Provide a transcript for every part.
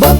But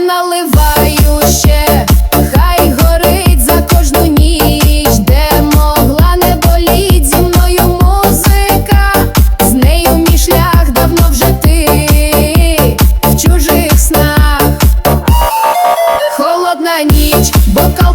наливаю ще, хай горить за кожну ніч, де могла не боліть зі мною музика, з нею мій шлях давно вже ти. В чужих снах, холодна ніч, бокал.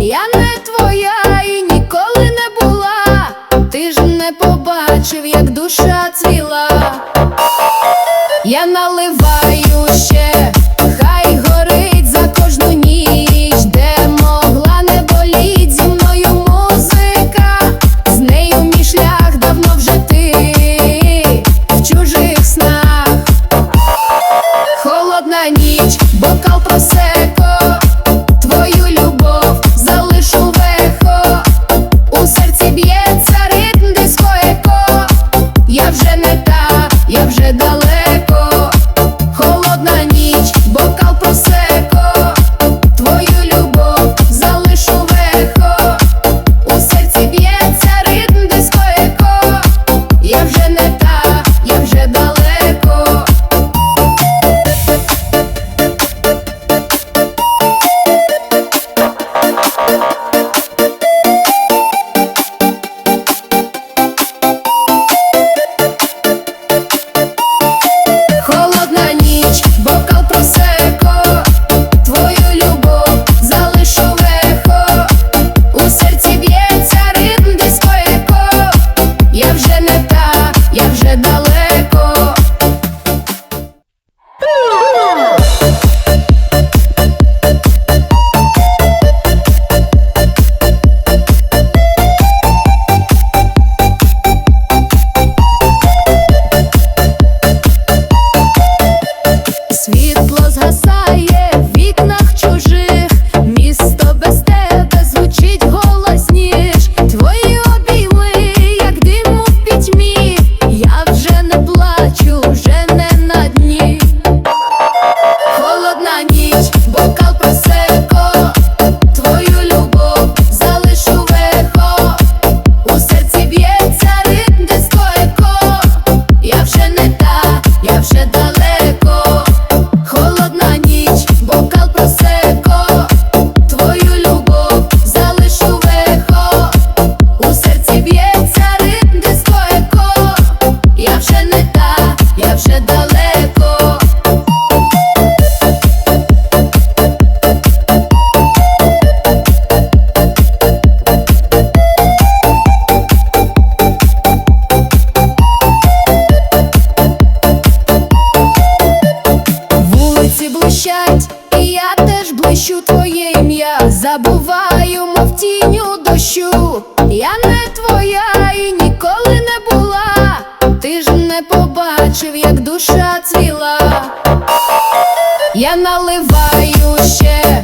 я не твоя і ніколи не була. Ти ж не побачив, як душа цвіла. Я наливаю ще, хай горить за кожну ніч, де могла не боліть зі мною музика, з нею мій шлях давно вже в чужих снах, холодна ніч, бокал просеко прощу, я не твоя і ніколи не була. Ти ж не побачив, як душа ціла. Я наливаю ще.